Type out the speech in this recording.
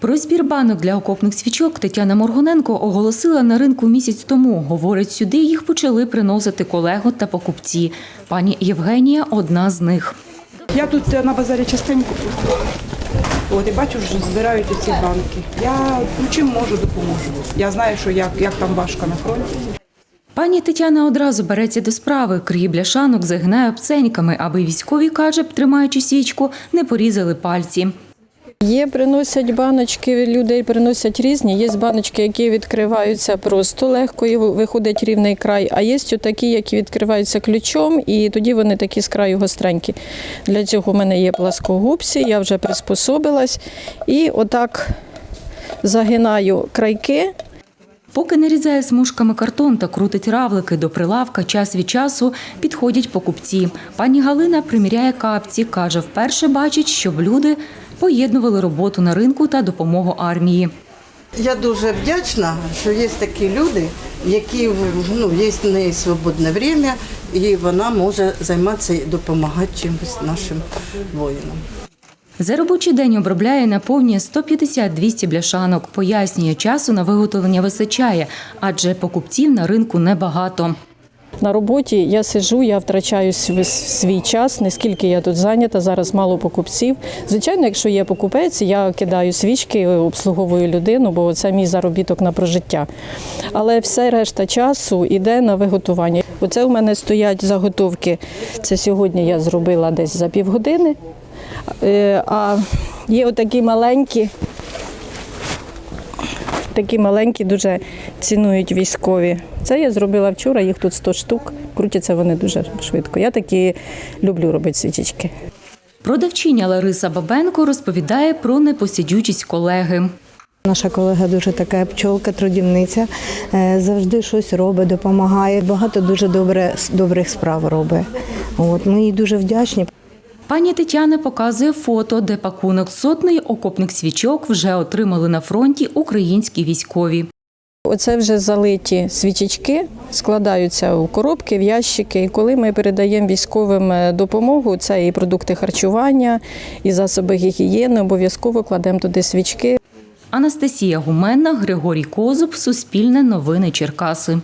Про збір банок для окопних свічок Тетяна Моргуненко оголосила на ринку місяць тому. Говорить, сюди їх почали приносити колеги та покупці. Пані Євгенія одна з них. Я тут е, на базарі частенько. От і бачу, що збирають ці банки. Я ну, чим можу, допоможу. Я знаю, що як, як там важко на фронті. Пані Тетяна одразу береться до справи. Криє бляшанок загинає обценьками, аби військові, каже, тримаючи свічку, не порізали пальці. Є, приносять баночки, людей приносять різні. Є баночки, які відкриваються просто легко і виходить рівний край. А є такі, які відкриваються ключом, і тоді вони такі з краю гостренькі. Для цього в мене є пласкогубці, я вже приспособилась. І отак загинаю крайки. Поки нарізає смужками картон та крутить равлики до прилавка, час від часу підходять покупці. Пані Галина приміряє капці. Каже, вперше бачить, щоб люди поєднували роботу на ринку та допомогу армії. Я дуже вдячна, що є такі люди, які ну, є в неї свободне время, і вона може займатися і допомагати чимось нашим воїнам. За робочий день обробляє наповнює 150-200 бляшанок. Пояснює, часу на виготовлення вистачає, адже покупців на ринку небагато. На роботі я сижу, я втрачаю свій час, наскільки я тут зайнята, зараз мало покупців. Звичайно, якщо є покупець, я кидаю свічки, обслуговую людину, бо це мій заробіток на прожиття. Але все решта часу йде на виготування. Оце у мене стоять заготовки. Це сьогодні я зробила десь за півгодини. Е, А є отакі маленькі. Такі маленькі дуже цінують військові. Це я зробила вчора, їх тут 100 штук. Крутяться вони дуже швидко. Я такі люблю робити свічечки. Продавчиня Лариса Бабенко розповідає про непосидючість колеги. Наша колега дуже така пчолка, трудівниця, е, завжди щось робить, допомагає. Багато дуже добре, добрих справ робить. От, ми їй дуже вдячні. Пані Тетяна показує фото, де пакунок сотної окопних свічок вже отримали на фронті українські військові. Оце вже залиті свічечки, складаються у коробки, в ящики. І коли ми передаємо військовим е, допомогу, це і продукти харчування, і засоби гігієни, обов'язково кладемо туди свічки. Анастасія Гуменна, Григорій Козуб, Суспільне новини Черкаси.